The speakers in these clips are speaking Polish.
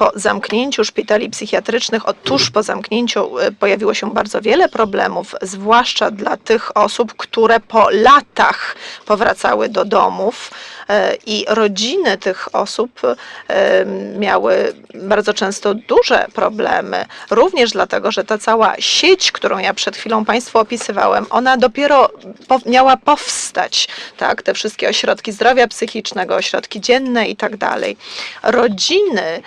po zamknięciu szpitali psychiatrycznych, od tuż po zamknięciu e, pojawiło się bardzo wiele problemów, zwłaszcza dla tych osób, które po latach powracały do domów i rodziny tych osób e, miały bardzo często duże problemy. Również dlatego, że ta cała sieć, którą ja przed chwilą Państwu opisywałem, ona dopiero miała powstać, tak? Te wszystkie ośrodki zdrowia psychicznego, ośrodki dzienne i tak dalej. Rodziny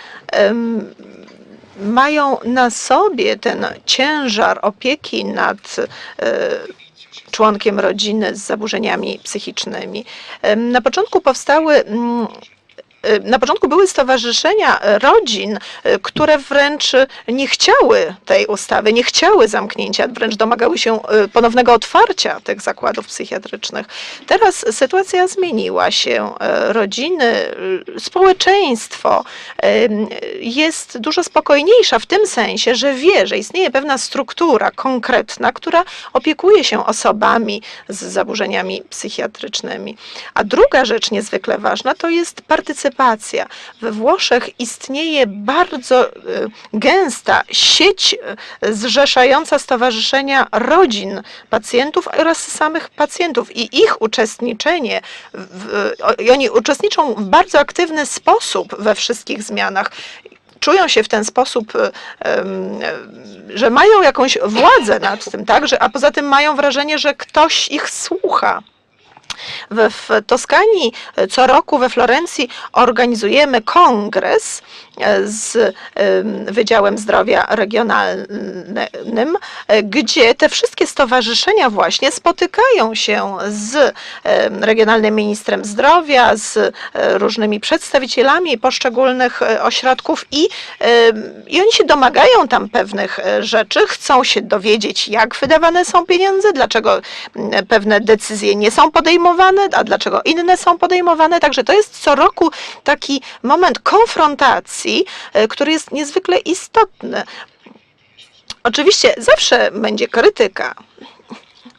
mają na sobie ten ciężar opieki nad e, członkiem rodziny z zaburzeniami psychicznymi. Na początku powstały mm, na początku były stowarzyszenia rodzin, y, które wręcz nie chciały tej ustawy, nie chciały zamknięcia, wręcz domagały się y, ponownego otwarcia tych zakładów psychiatrycznych. Teraz sytuacja zmieniła się. Y, Rodziny, y, społeczeństwo y, jest dużo spokojniejsza w tym sensie, że wie, że istnieje pewna struktura konkretna, która opiekuje się osobami z zaburzeniami psychiatrycznymi. A druga rzecz niezwykle ważna to jest partycypacja. We Włoszech istnieje bardzo y, gęsta sieć y, zrzeszająca stowarzyszenia rodzin pacjentów oraz samych pacjentów i ich uczestniczenie, w, i oni uczestniczą w bardzo aktywny sposób we wszystkich zmianach czują się w ten sposób, y, że mają jakąś władzę nad tym, tak? A poza tym mają wrażenie, że ktoś ich słucha. W, w Toskanii e, co roku we Florencji organizujemy kongres z em, Wydziałem Zdrowia Regionalnym, e, gdzie te wszystkie stowarzyszenia właśnie spotykają się z Regionalnym Ministrem Zdrowia, z e, różnymi przedstawicielami poszczególnych e, ośrodków i, i oni się domagają tam pewnych e, rzeczy, chcą się dowiedzieć, jak wydawane są pieniądze, dlaczego pewne decyzje nie są podejmowane, a dlaczego inne są podejmowane. Także to jest co roku taki moment konfrontacji, e, który jest niezwykle istotny. Oczywiście zawsze będzie krytyka,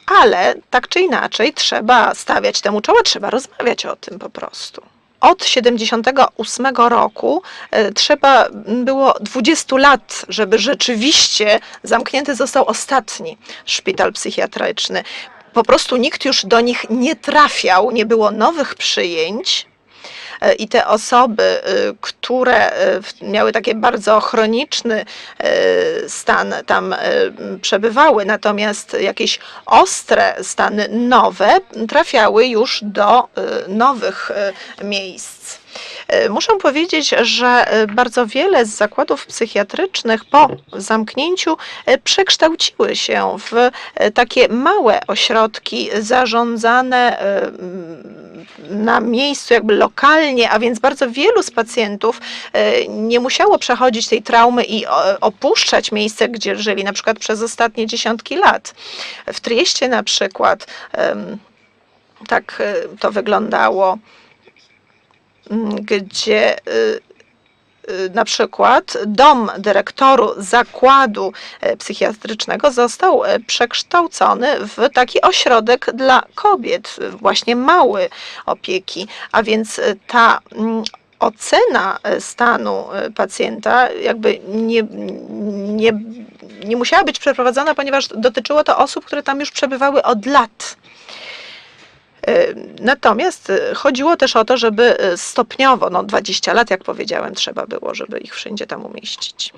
ale tak czy inaczej trzeba stawiać temu czoła, trzeba rozmawiać o tym po prostu. Od 78 roku e, trzeba było 20 lat, żeby rzeczywiście zamknięty został ostatni szpital psychiatryczny. Po prostu nikt już do nich nie trafiał, nie było nowych przyjęć. E, I te osoby, e, które w- miały taki bardzo chroniczny e, stan, tam przebywały, natomiast jakieś ostre stany nowe trafiały już do nowych miejsc. E, Muszę powiedzieć, że bardzo wiele z zakładów psychiatrycznych po zamknięciu przekształciły się w takie małe ośrodki zarządzane na miejscu, jakby lokalnie, a więc bardzo wielu z pacjentów e, nie musiało przechodzić tej traumy i opuszczać miejsce, gdzie żyli na przykład przez ostatnie dziesiątki lat. W Trieście na przykład tak e, to wyglądało gdzie y, na przykład dom dyrektoru zakładu e, psychiatrycznego został e, przekształcony w taki ośrodek dla kobiet, y, właśnie mały opieki, a więc y, ta mm, ocena stanu pacjenta jakby nie, nie, nie musiała być przeprowadzona, ponieważ dotyczyło to osób, które tam już przebywały od lat. E, Natomiast e, chodziło też o to, żeby e, stopniowo, no 20 lat, jak powiedziałem, trzeba było, żeby ich wszędzie tam umieścić.